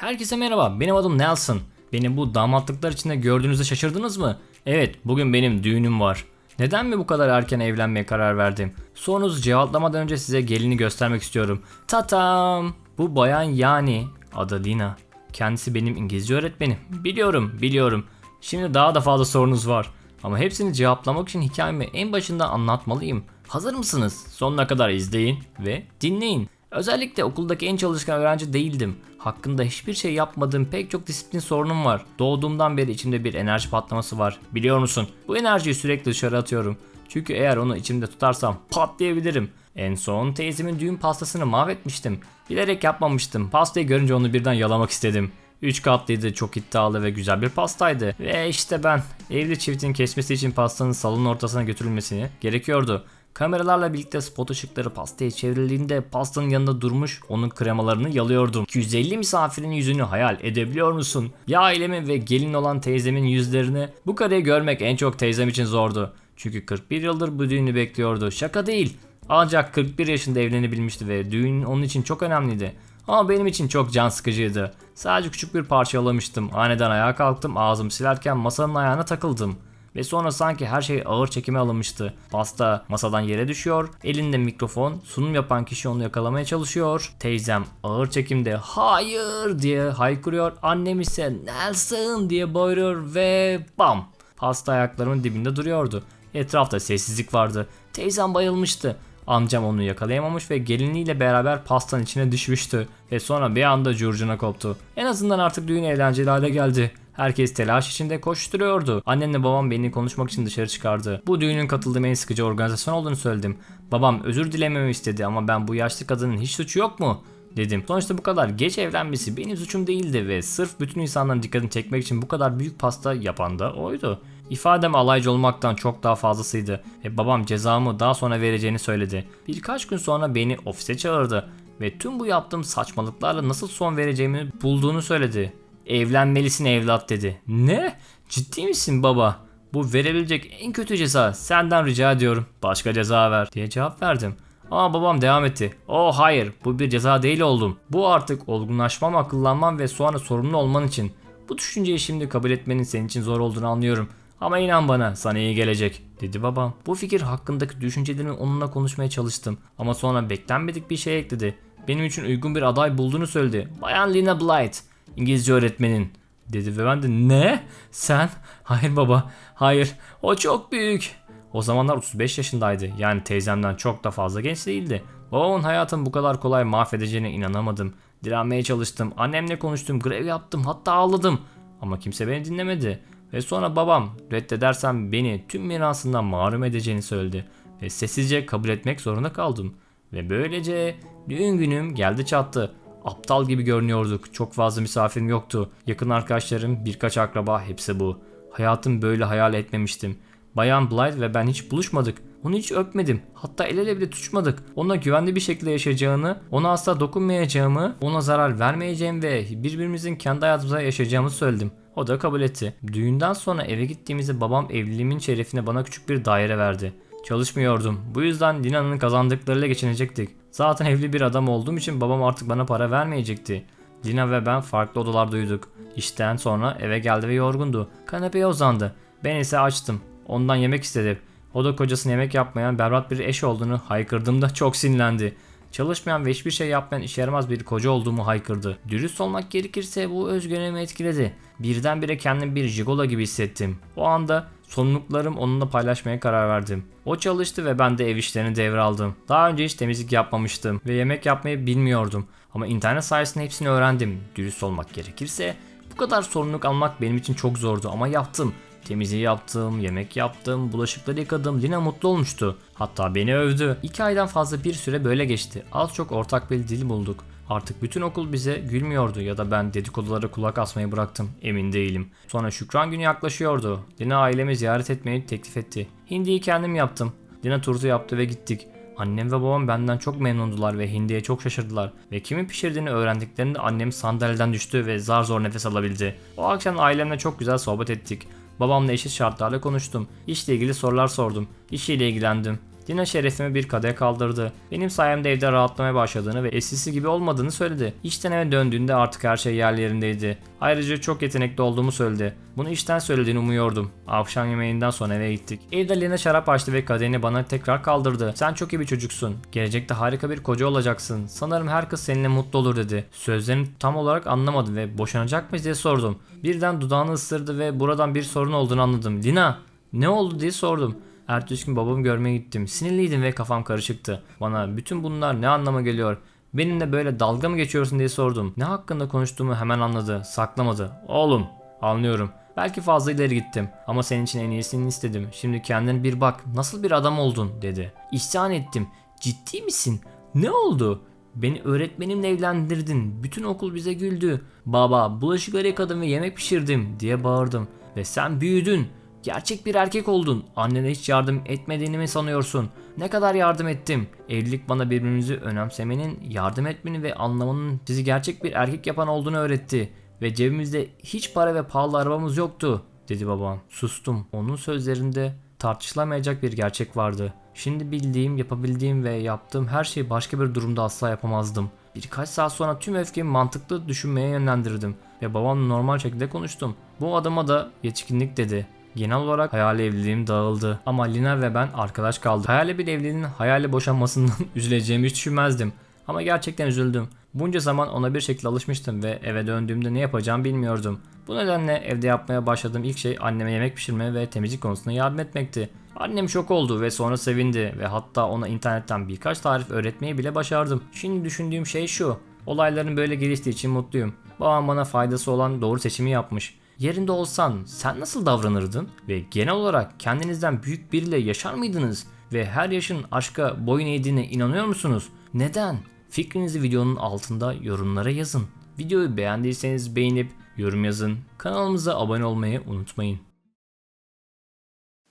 Herkese merhaba, benim adım Nelson. Beni bu damatlıklar içinde gördüğünüzde şaşırdınız mı? Evet, bugün benim düğünüm var. Neden mi bu kadar erken evlenmeye karar verdim? Sorunuzu cevaplamadan önce size gelini göstermek istiyorum. Tatam! Bu bayan yani, adı Lina. Kendisi benim İngilizce öğretmenim. Biliyorum, biliyorum. Şimdi daha da fazla sorunuz var. Ama hepsini cevaplamak için hikayemi en başından anlatmalıyım. Hazır mısınız? Sonuna kadar izleyin ve dinleyin. Özellikle okuldaki en çalışkan öğrenci değildim. Hakkında hiçbir şey yapmadığım pek çok disiplin sorunum var. Doğduğumdan beri içimde bir enerji patlaması var. Biliyor musun? Bu enerjiyi sürekli dışarı atıyorum. Çünkü eğer onu içimde tutarsam patlayabilirim. En son teyzemin düğün pastasını mahvetmiştim. Bilerek yapmamıştım. Pastayı görünce onu birden yalamak istedim. 3 katlıydı, çok iddialı ve güzel bir pastaydı. Ve işte ben evli çiftin kesmesi için pastanın salonun ortasına götürülmesini gerekiyordu. Kameralarla birlikte spot ışıkları pastaya çevrildiğinde pastanın yanında durmuş onun kremalarını yalıyordum. 250 misafirin yüzünü hayal edebiliyor musun? Ya ailemin ve gelin olan teyzemin yüzlerini bu kareyi görmek en çok teyzem için zordu. Çünkü 41 yıldır bu düğünü bekliyordu. Şaka değil. Ancak 41 yaşında evlenebilmişti ve düğün onun için çok önemliydi. Ama benim için çok can sıkıcıydı. Sadece küçük bir parça alamıştım. Aniden ayağa kalktım, ağzımı silerken masanın ayağına takıldım. Ve sonra sanki her şey ağır çekime alınmıştı. Pasta masadan yere düşüyor, elinde mikrofon, sunum yapan kişi onu yakalamaya çalışıyor. Teyzem ağır çekimde hayır diye haykırıyor, annem ise Nelson diye bağırıyor ve bam! Pasta ayaklarımın dibinde duruyordu. Etrafta sessizlik vardı. Teyzem bayılmıştı. Amcam onu yakalayamamış ve geliniyle beraber pastanın içine düşmüştü. Ve sonra bir anda curcuna koptu. En azından artık düğün eğlenceli hale geldi. Herkes telaş içinde koşturuyordu. Annemle babam beni konuşmak için dışarı çıkardı. Bu düğünün katıldığım en sıkıcı organizasyon olduğunu söyledim. Babam özür dilememi istedi ama ben bu yaşlı kadının hiç suçu yok mu? dedim. Sonuçta bu kadar geç evlenmesi benim suçum değildi ve sırf bütün insanların dikkatini çekmek için bu kadar büyük pasta yapan da oydu. İfadem alaycı olmaktan çok daha fazlasıydı ve babam cezamı daha sonra vereceğini söyledi. Birkaç gün sonra beni ofise çağırdı ve tüm bu yaptığım saçmalıklarla nasıl son vereceğimi bulduğunu söyledi. Evlenmelisin evlat dedi. Ne? Ciddi misin baba? Bu verebilecek en kötü ceza. Senden rica ediyorum. Başka ceza ver diye cevap verdim. Ama babam devam etti. Oh hayır bu bir ceza değil oldum. Bu artık olgunlaşmam, akıllanmam ve sonra sorumlu olman için. Bu düşünceyi şimdi kabul etmenin senin için zor olduğunu anlıyorum. Ama inan bana sana iyi gelecek dedi babam. Bu fikir hakkındaki düşüncelerimi onunla konuşmaya çalıştım. Ama sonra beklenmedik bir şey ekledi. Benim için uygun bir aday bulduğunu söyledi. Bayan Lina Blight. İngilizce öğretmenin dedi ve ben de ne? Sen? Hayır baba. Hayır. O çok büyük. O zamanlar 35 yaşındaydı. Yani teyzemden çok da fazla genç değildi. Babamın hayatını bu kadar kolay mahvedeceğine inanamadım. Direnmeye çalıştım. Annemle konuştum. Grev yaptım. Hatta ağladım. Ama kimse beni dinlemedi. Ve sonra babam reddedersem beni tüm mirasından mahrum edeceğini söyledi. Ve sessizce kabul etmek zorunda kaldım. Ve böylece düğün günüm geldi çattı. Aptal gibi görünüyorduk. Çok fazla misafirim yoktu. Yakın arkadaşlarım, birkaç akraba hepsi bu. Hayatım böyle hayal etmemiştim. Bayan Blythe ve ben hiç buluşmadık. Onu hiç öpmedim. Hatta el ele bile tutuşmadık. Onunla güvenli bir şekilde yaşayacağını, ona asla dokunmayacağımı, ona zarar vermeyeceğim ve birbirimizin kendi hayatımızda yaşayacağımızı söyledim. O da kabul etti. Düğünden sonra eve gittiğimizde babam evliliğimin şerefine bana küçük bir daire verdi. Çalışmıyordum. Bu yüzden Lina'nın kazandıklarıyla geçinecektik. Zaten evli bir adam olduğum için babam artık bana para vermeyecekti. Lina ve ben farklı odalarda uyuduk. İşten sonra eve geldi ve yorgundu. Kanepeye uzandı. Ben ise açtım. Ondan yemek istedi. O da kocasının yemek yapmayan berbat bir eş olduğunu haykırdığımda çok sinirlendi. Çalışmayan ve hiçbir şey yapmayan işe yaramaz bir koca olduğumu haykırdı. Dürüst olmak gerekirse bu özgüvenimi etkiledi. Birdenbire kendimi bir jigola gibi hissettim. O anda sorumluluklarım onunla paylaşmaya karar verdim. O çalıştı ve ben de ev işlerini devraldım. Daha önce hiç temizlik yapmamıştım ve yemek yapmayı bilmiyordum. Ama internet sayesinde hepsini öğrendim. Dürüst olmak gerekirse bu kadar sorumluluk almak benim için çok zordu ama yaptım. Temizliği yaptım, yemek yaptım, bulaşıkları yıkadım. Lina mutlu olmuştu. Hatta beni övdü. İki aydan fazla bir süre böyle geçti. Az çok ortak bir dil bulduk. Artık bütün okul bize gülmüyordu ya da ben dedikodulara kulak asmayı bıraktım. Emin değilim. Sonra Şükran günü yaklaşıyordu. Lina ailemi ziyaret etmeyi teklif etti. Hindiyi kendim yaptım. Lina turtu yaptı ve gittik. Annem ve babam benden çok memnundular ve hindiye çok şaşırdılar. Ve kimin pişirdiğini öğrendiklerinde annem sandalyeden düştü ve zar zor nefes alabildi. O akşam ailemle çok güzel sohbet ettik. Babamla eşit şartlarla konuştum. İşle ilgili sorular sordum. İşiyle ilgilendim. Lina şerefime bir kadeh kaldırdı. Benim sayemde evde rahatlamaya başladığını ve eskisi gibi olmadığını söyledi. İşten eve döndüğünde artık her şey yerli yerindeydi. Ayrıca çok yetenekli olduğumu söyledi. Bunu işten söylediğini umuyordum. Akşam yemeğinden sonra eve gittik. Evde Lina şarap açtı ve kadehini bana tekrar kaldırdı. Sen çok iyi bir çocuksun. Gelecekte harika bir koca olacaksın. Sanırım her kız seninle mutlu olur dedi. Sözlerini tam olarak anlamadım ve boşanacak mıyız diye sordum. Birden dudağını ısırdı ve buradan bir sorun olduğunu anladım. Lina ne oldu diye sordum. Ertesi gün babamı görmeye gittim. Sinirliydim ve kafam karışıktı. Bana bütün bunlar ne anlama geliyor? Benimle böyle dalga mı geçiyorsun diye sordum. Ne hakkında konuştuğumu hemen anladı. Saklamadı. Oğlum anlıyorum. Belki fazla ileri gittim ama senin için en iyisini istedim. Şimdi kendin bir bak nasıl bir adam oldun dedi. İsyan ettim. Ciddi misin? Ne oldu? Beni öğretmenimle evlendirdin. Bütün okul bize güldü. Baba bulaşıkları yıkadım ve yemek pişirdim diye bağırdım. Ve sen büyüdün. Gerçek bir erkek oldun. Annene hiç yardım etmediğini mi sanıyorsun? Ne kadar yardım ettim. Evlilik bana birbirimizi önemsemenin, yardım etmenin ve anlamanın sizi gerçek bir erkek yapan olduğunu öğretti. Ve cebimizde hiç para ve pahalı arabamız yoktu, dedi babam. Sustum. Onun sözlerinde tartışılamayacak bir gerçek vardı. Şimdi bildiğim, yapabildiğim ve yaptığım her şeyi başka bir durumda asla yapamazdım. Birkaç saat sonra tüm öfkemi mantıklı düşünmeye yönlendirdim ve babamla normal şekilde konuştum. Bu adama da yetişkinlik dedi. Genel olarak hayali evliliğim dağıldı. Ama Lina ve ben arkadaş kaldık. Hayali bir evliliğin hayali boşanmasından üzüleceğimi hiç düşünmezdim. Ama gerçekten üzüldüm. Bunca zaman ona bir şekilde alışmıştım ve eve döndüğümde ne yapacağımı bilmiyordum. Bu nedenle evde yapmaya başladığım ilk şey anneme yemek pişirme ve temizlik konusunda yardım etmekti. Annem şok oldu ve sonra sevindi ve hatta ona internetten birkaç tarif öğretmeyi bile başardım. Şimdi düşündüğüm şey şu. Olayların böyle geliştiği için mutluyum. Babam bana faydası olan doğru seçimi yapmış. Yerinde olsan sen nasıl davranırdın? Ve genel olarak kendinizden büyük biriyle yaşar mıydınız? Ve her yaşın aşka boyun eğdiğine inanıyor musunuz? Neden? Fikrinizi videonun altında yorumlara yazın. Videoyu beğendiyseniz beğenip yorum yazın. Kanalımıza abone olmayı unutmayın.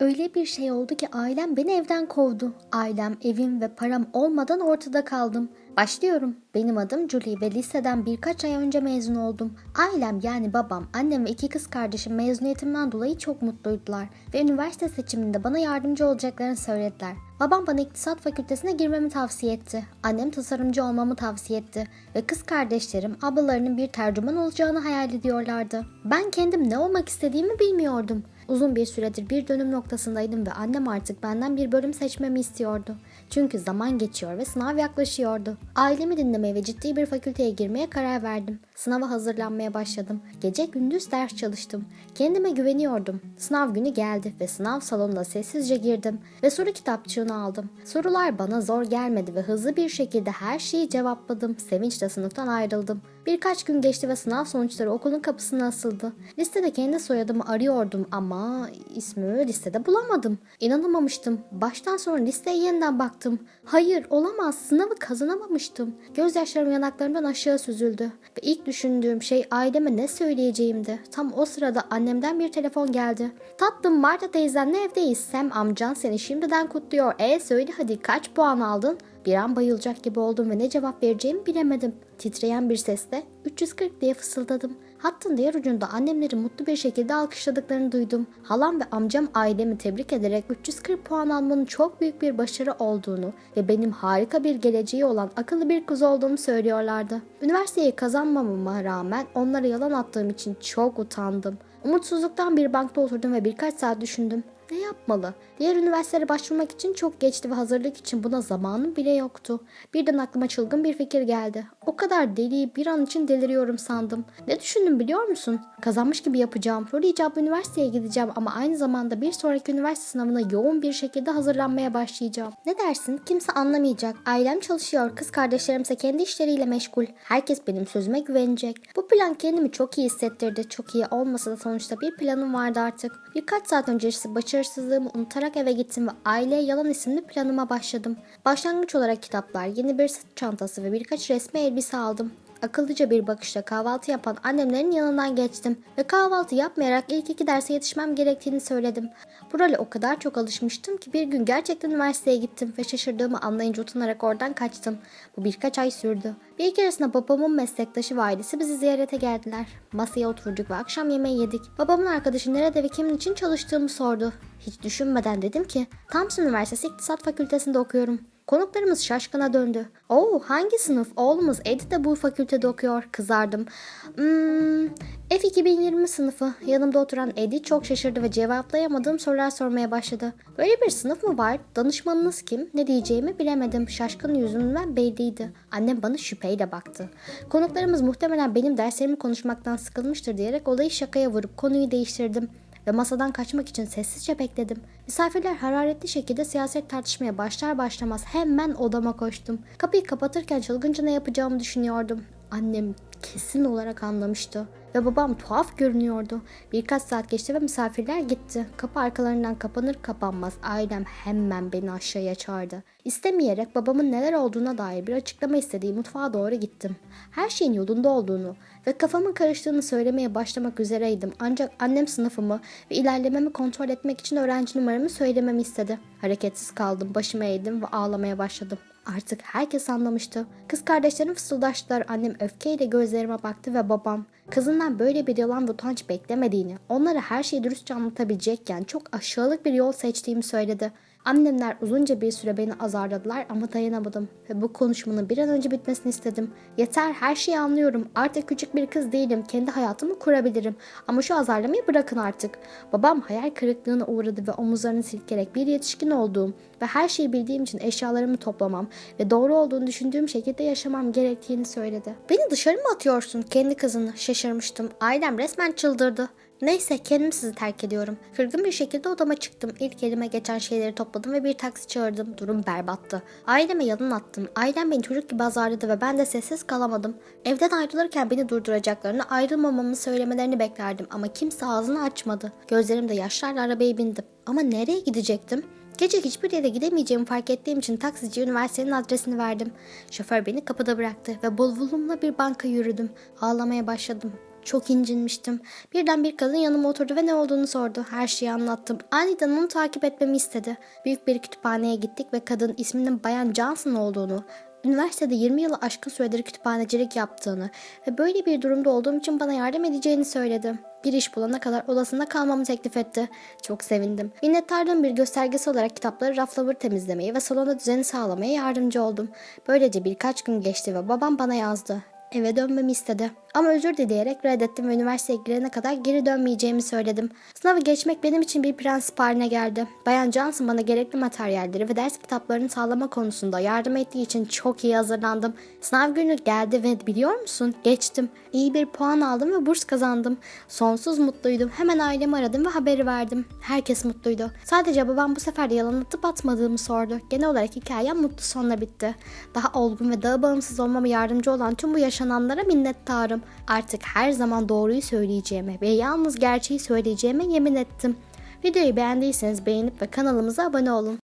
Öyle bir şey oldu ki ailem beni evden kovdu. Ailem, evim ve param olmadan ortada kaldım. Başlıyorum. Benim adım Julie ve liseden birkaç ay önce mezun oldum. Ailem yani babam, annem ve iki kız kardeşim mezuniyetimden dolayı çok mutluydular ve üniversite seçiminde bana yardımcı olacaklarını söylediler. Babam bana iktisat fakültesine girmemi tavsiye etti. Annem tasarımcı olmamı tavsiye etti ve kız kardeşlerim ablalarının bir tercüman olacağını hayal ediyorlardı. Ben kendim ne olmak istediğimi bilmiyordum. Uzun bir süredir bir dönüm noktasındaydım ve annem artık benden bir bölüm seçmemi istiyordu. Çünkü zaman geçiyor ve sınav yaklaşıyordu. Ailemi dinlemeye ve ciddi bir fakülteye girmeye karar verdim. Sınava hazırlanmaya başladım. Gece gündüz ders çalıştım. Kendime güveniyordum. Sınav günü geldi ve sınav salonuna sessizce girdim ve soru kitapçığını aldım. Sorular bana zor gelmedi ve hızlı bir şekilde her şeyi cevapladım. Sevinçle sınıftan ayrıldım. Birkaç gün geçti ve sınav sonuçları okulun kapısına asıldı. Listede kendi soyadımı arıyordum ama ismimi listede bulamadım. İnanamamıştım. Baştan sona listeye yeniden baktım. Hayır olamaz sınavı kazanamamıştım. Gözyaşlarım yanaklarımdan aşağı süzüldü. Ve ilk düşündüğüm şey aileme ne söyleyeceğimdi. Tam o sırada annemden bir telefon geldi. Tatlım Marta teyzenle evdeyiz. Sam amcan seni şimdiden kutluyor. E söyle hadi kaç puan aldın? Bir an bayılacak gibi oldum ve ne cevap vereceğimi bilemedim. Titreyen bir sesle 340 diye fısıldadım. Hattın diğer ucunda annemleri mutlu bir şekilde alkışladıklarını duydum. Halam ve amcam ailemi tebrik ederek 340 puan almanın çok büyük bir başarı olduğunu ve benim harika bir geleceği olan akıllı bir kız olduğumu söylüyorlardı. Üniversiteyi kazanmamama rağmen onlara yalan attığım için çok utandım. Umutsuzluktan bir bankta oturdum ve birkaç saat düşündüm. Ne yapmalı? Diğer üniversitelere başvurmak için çok geçti ve hazırlık için buna zamanım bile yoktu. Birden aklıma çılgın bir fikir geldi. O kadar deli bir an için deliriyorum sandım. Ne düşündüm biliyor musun? Kazanmış gibi yapacağım. Soru icabı üniversiteye gideceğim ama aynı zamanda bir sonraki üniversite sınavına yoğun bir şekilde hazırlanmaya başlayacağım. Ne dersin? Kimse anlamayacak. Ailem çalışıyor. Kız kardeşlerimse kendi işleriyle meşgul. Herkes benim sözüme güvenecek. Bu plan kendimi çok iyi hissettirdi. Çok iyi olmasa da sonuçta bir planım vardı artık. Birkaç saat öncesi başarısızlığımı unutarak eve gittim ve aileye yalan isimli planıma başladım. Başlangıç olarak kitaplar, yeni bir sırt çantası ve birkaç resmi elbise aldım. Akıllıca bir bakışla kahvaltı yapan annemlerin yanından geçtim ve kahvaltı yapmayarak ilk iki derse yetişmem gerektiğini söyledim. Bu role o kadar çok alışmıştım ki bir gün gerçekten üniversiteye gittim ve şaşırdığımı anlayınca utanarak oradan kaçtım. Bu birkaç ay sürdü. Bir keresinde babamın meslektaşı ve ailesi bizi ziyarete geldiler. Masaya oturduk ve akşam yemeği yedik. Babamın arkadaşı nerede ve kimin için çalıştığımı sordu. Hiç düşünmeden dedim ki Thompson Üniversitesi İktisat Fakültesinde okuyorum. Konuklarımız şaşkına döndü. Oo hangi sınıf? Oğlumuz Edi de bu fakültede okuyor. Kızardım. Hmm, F2020 sınıfı. Yanımda oturan Edi çok şaşırdı ve cevaplayamadığım sorular sormaya başladı. Böyle bir sınıf mı var? Danışmanınız kim? Ne diyeceğimi bilemedim. Şaşkın yüzümden belliydi. Annem bana şüpheyle baktı. Konuklarımız muhtemelen benim derslerimi konuşmaktan sıkılmıştır diyerek olayı şakaya vurup konuyu değiştirdim ve masadan kaçmak için sessizce bekledim. Misafirler hararetli şekilde siyaset tartışmaya başlar başlamaz hemen odama koştum. Kapıyı kapatırken çılgınca ne yapacağımı düşünüyordum. Annem kesin olarak anlamıştı. Ve babam tuhaf görünüyordu. Birkaç saat geçti ve misafirler gitti. Kapı arkalarından kapanır kapanmaz ailem hemen beni aşağıya çağırdı. İstemeyerek babamın neler olduğuna dair bir açıklama istediği mutfağa doğru gittim. Her şeyin yolunda olduğunu ve kafamın karıştığını söylemeye başlamak üzereydim. Ancak annem sınıfımı ve ilerlememi kontrol etmek için öğrenci numaramı söylememi istedi. Hareketsiz kaldım, başımı eğdim ve ağlamaya başladım. Artık herkes anlamıştı. Kız kardeşlerim fısıldaştılar. Annem öfkeyle gözlerime baktı ve babam kızından böyle bir yalan ve utanç beklemediğini, onlara her şeyi dürüstçe anlatabilecekken çok aşağılık bir yol seçtiğimi söyledi. Annemler uzunca bir süre beni azarladılar ama dayanamadım ve bu konuşmanın bir an önce bitmesini istedim. Yeter her şeyi anlıyorum. Artık küçük bir kız değilim. Kendi hayatımı kurabilirim. Ama şu azarlamayı bırakın artık. Babam hayal kırıklığına uğradı ve omuzlarını silkerek bir yetişkin olduğum ve her şeyi bildiğim için eşyalarımı toplamam ve doğru olduğunu düşündüğüm şekilde yaşamam gerektiğini söyledi. Beni dışarı mı atıyorsun? Kendi kızını şaşırmıştım. Ailem resmen çıldırdı. Neyse kendim sizi terk ediyorum. Kırgın bir şekilde odama çıktım. İlk elime geçen şeyleri topladım ve bir taksi çağırdım. Durum berbattı. Aileme yalan attım. Ailem beni çocuk gibi azarladı ve ben de sessiz kalamadım. Evden ayrılırken beni durduracaklarını, ayrılmamamı söylemelerini beklerdim ama kimse ağzını açmadı. Gözlerimde yaşlarla arabaya bindim. Ama nereye gidecektim? Gece hiçbir yere gidemeyeceğimi fark ettiğim için taksici üniversitenin adresini verdim. Şoför beni kapıda bıraktı ve bavulumla bir banka yürüdüm. Ağlamaya başladım. Çok incinmiştim. Birden bir kadın yanıma oturdu ve ne olduğunu sordu. Her şeyi anlattım. Aniden onu takip etmemi istedi. Büyük bir kütüphaneye gittik ve kadın isminin Bayan Johnson olduğunu, üniversitede 20 yılı aşkın süredir kütüphanecilik yaptığını ve böyle bir durumda olduğum için bana yardım edeceğini söyledi. Bir iş bulana kadar odasında kalmamı teklif etti. Çok sevindim. Minnettarlığın bir göstergesi olarak kitapları rafları temizlemeyi ve salonda düzeni sağlamaya yardımcı oldum. Böylece birkaç gün geçti ve babam bana yazdı. Eve dönmemi istedi. Ama özür dileyerek reddettim ve üniversiteye girene kadar geri dönmeyeceğimi söyledim. Sınavı geçmek benim için bir prensip haline geldi. Bayan Johnson bana gerekli materyalleri ve ders kitaplarını sağlama konusunda yardım ettiği için çok iyi hazırlandım. Sınav günü geldi ve biliyor musun? Geçtim. İyi bir puan aldım ve burs kazandım. Sonsuz mutluydum. Hemen ailemi aradım ve haberi verdim. Herkes mutluydu. Sadece babam bu sefer de yalan atmadığımı sordu. Genel olarak hikayem mutlu sonla bitti. Daha olgun ve daha bağımsız olmama yardımcı olan tüm bu yaşananlara minnettarım. Artık her zaman doğruyu söyleyeceğime ve yalnız gerçeği söyleyeceğime yemin ettim. Videoyu beğendiyseniz beğenip ve kanalımıza abone olun.